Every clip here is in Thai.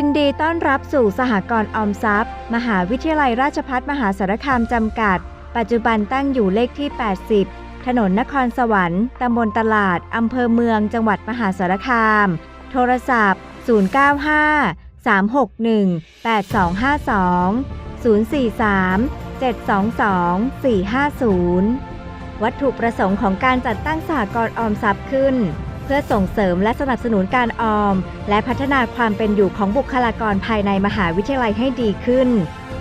ยินดีต้อนรับสู่สหกรณ์ออมทรัพย์ มหาวิทยาลัยราชภัฏมหาสารคามจำกัด ปัจจุบันตั้งอยู่เลขที่ 80 ถนนนครสวรรค์ ตำบลตลาด อำเภอเมือง จังหวัดมหาสารคาม โทรศัพท์ 095 361 8252 043 722 450 วัตถุประสงค์ของการจัดตั้งสหกรณ์ออมทรัพย์ขึ้น พื่อส่งเสริมและสนับสนุนการออม และพัฒนาความเป็นอยู่ของบุคลากรภายในมหาวิทยาลัยให้ดีขึ้น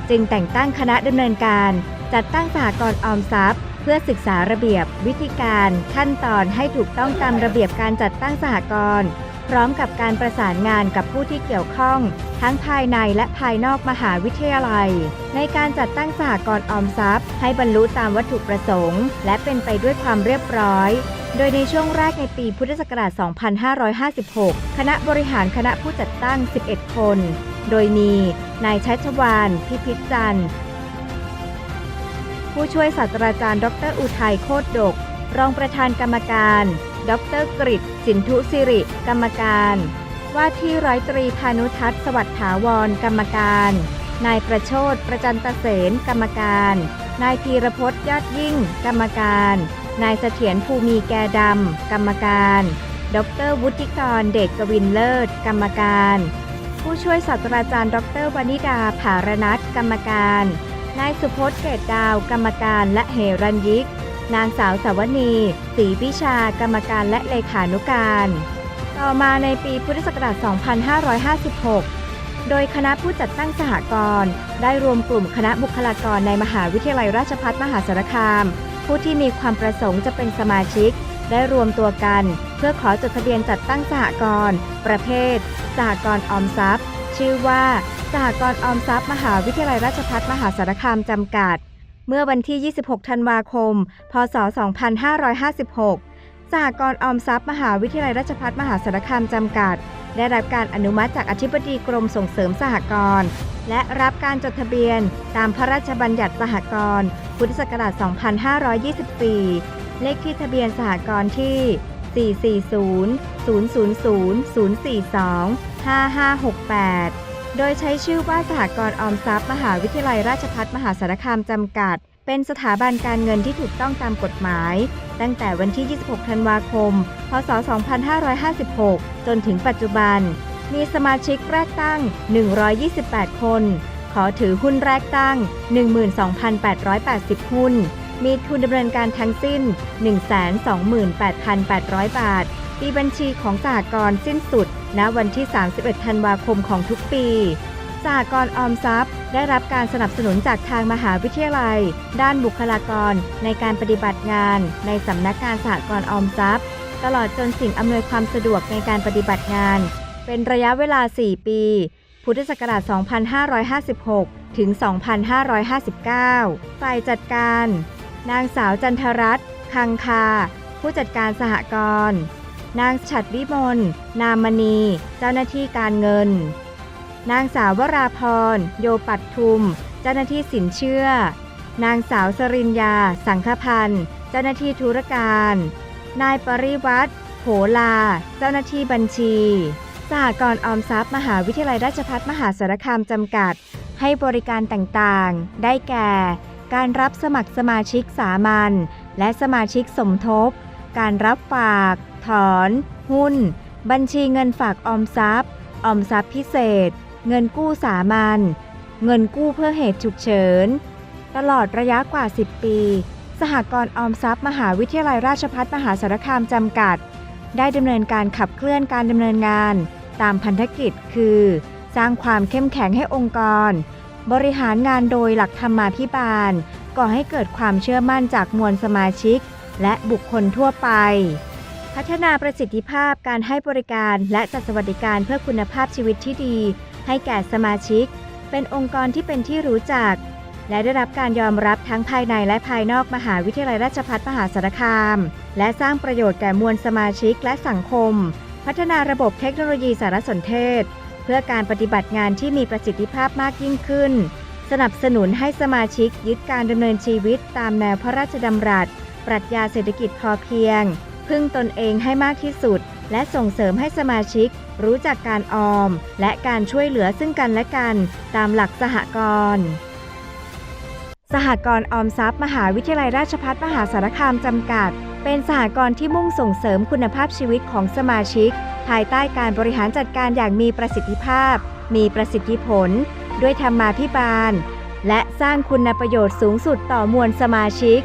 จึงแต่งตั้งคณะดำเนินการ จัดตั้งสหกรณ์ออมทรัพย์ เพื่อศึกษาระเบียบ วิธีการ ขั้นตอนให้ถูกต้องตามระเบียบการจัดตั้งสหกรณ์พร้อมกับการประสานงานกับผู้ที่เกี่ยวข้อง ทั้งภายในและภายนอกมหาวิทยาลัย ในการจัดตั้งสหกรณ์ออมทรัพย์ ให้บรรลุตามวัตถุประสงค์ และเป็นไปด้วยความเรียบร้อย โดยในช่วงแรกในปีพุทธศักราช 2556 คณะบริหารคณะผู้จัดตั้ง 11 คน โดยมี นายชัชวาน พิพิธจันทร์ ผู้ช่วยศาสตราจารย์ ดร อุทัยโคตรดก รองประธานกรรมการ ดรกฤษสินทุสิริ กรรมการ ว่าที่ร้อยตรีพานุทัศน์สวัสดิ์ถาวร กรรมการ นายประโชดประจันตเสน กรรมการ นายพีรพจน์ยอดยิ่ง กรรมการ นายเสถียรภูมีแกดำ กรรมการ ดรวุฒิกรเดชกวินเลิศ กรรมการ ผู้ช่วยศาสตราจารย์ ดรวนิดาภารนัทกรรมการ นายสุพจน์เกตดาว กรรมการและเฮรัญยิก นางสาวสาวนีศรีวิชา กรรมการและเลขานุการ ต่อมาในปีพุทธศักราช 2556โดยคณะผู้จัดตั้งสหกรณ์ได้รวมกลุ่มคณะบุคลากรในมหาวิทยาลัยราชภัฏมหาสารคาม ผู้ที่มีความประสงค์จะเป็นสมาชิก ได้รวมตัวกัน เพื่อขอจดทะเบียนจัดตั้งสหกรณ์ประเภทสหกรณ์ออมทรัพย์ ชื่อว่าสหกรณ์ออมทรัพย์ มหาวิทยาลัยราชภัฏมหาสารคามจำกัด เมื่อวันที่ 26 ธันวาคม พศ 2556สหกรณ์ออมทรัพย์ มหาวิทยาลัยราชภัฏมหาสารคามจำกัด ได้รับการอนุมัติจากอธิบดีกรมส่งเสริมสหกรณ์และรับการจดทะเบียน ตามพระราชบัญญัติสหกรณ์พุทธศักราช 2524 เลขที่ทะเบียนสหกรณ์ที่ 440 000 042 5568 โดยใช้ชื่อว่าสหกรณ์ออมทรัพย์มหาวิทยาลัยราชภัฏมหาสารคามจำกัด เป็นสถาบันการเงินที่ถูกต้องตามกฎหมาย ตั้งแต่วันที่ 26 ธันวาคม พศ 2556 จนถึงปัจจุบัน มีสมาชิกแรกตั้ง 128 คน ขอถือหุ้นแรกตั้ง 12,880 หุ้น มีทุนดำเนินการทั้งสิ้น 128,800 บาท ปีบัญชีของสหกรณ์สิ้นสุด ณ วันที่ 31 ธันวาคมของทุกปี สหกรณ์ออมทรัพย์ ได้รับการสนับสนุนจากทางมหาวิทยาลัย ด้านบุคลากร ในการปฏิบัติงาน ในสำนักงานสหกรณ์ออมทรัพย์ ตลอดจนสิ่งอำนวยความสะดวกในการปฏิบัติงาน เป็นระยะเวลา 4 ปี พุทธศักราช 2556 ถึง 2559 ฝ่ายจัดการ นางสาวจันทรัตน์คังคา ผู้จัดการสหกรณ์นางฉัดวิมลนามณี เจ้าหน้าที่การเงิน นางสาววราพร โยปัตทุม เจ้าหน้าที่สินเชื่อ นางสาวสริญญา สังฆพันธ์ เจ้าหน้าที่ธุรการ นายปริวัตรโหลา เจ้าหน้าที่บัญชีสหกรณ์ออมทรัพย์มหาวิทยาลัยราชภัฏมหาสารคามจำกัด ให้บริการต่างๆ ได้แก่ การรับสมัครสมาชิกสามัญและสมาชิกสมทบ การรับฝาก ถอน หุ้น บัญชีเงินฝากออมทรัพย์ ออมทรัพย์พิเศษ เงินกู้สามัญ เงินกู้เพื่อเหตุฉุกเฉิน ตลอดระยะกว่า 10 ปี สหกรณ์ออมทรัพย์มหาวิทยาลัยราชภัฏมหาสารคามจำกัด ได้ดำเนินการขับเคลื่อนการดำเนินงาน ตามพันธกิจคือ สร้างความเข้มแข็งให้องค์กร บริหารงานโดยหลักธรรมาภิบาล ก่อให้เกิดความเชื่อมั่นจากมวลสมาชิก และบุคคลทั่วไปพัฒนาประสิทธิภาพการให้บริการและจัดสวัสดิการเพื่อคุณภาพชีวิตที่ดี ให้แก่สมาชิก เป็นองค์กรที่เป็นที่รู้จัก และได้รับการยอมรับทั้งภายในและภายนอกมหาวิทยาลัยราชภัฏมหาสารคาม และสร้างประโยชน์แก่มวลสมาชิกและสังคม พัฒนาระบบเทคโนโลยีสารสนเทศ เพื่อการปฏิบัติงานที่มีประสิทธิภาพมากยิ่งขึ้น สนับสนุนให้สมาชิกยึดการดำเนินชีวิตตามแนวพระราชดำรัส ปรัชญาเศรษฐกิจพอเพียง พึ่งตนเองให้มากที่สุด และส่งเสริมให้สมาชิก รู้จักการออม และการช่วยเหลือซึ่งกันและกัน ตามหลักสหกรณ์สหกรณ์ออมทรัพย์ มหาวิทยาลัยราชภัฏมหาสารคามจำกัด เป็นสหกรณ์ที่มุ่งส่งเสริมคุณภาพชีวิตของสมาชิก ภายใต้การบริหารจัดการอย่างมีประสิทธิภาพ มีประสิทธิผล ด้วยธรรมาภิบาล และสร้างคุณประโยชน์สูงสุดต่อมวลสมาชิก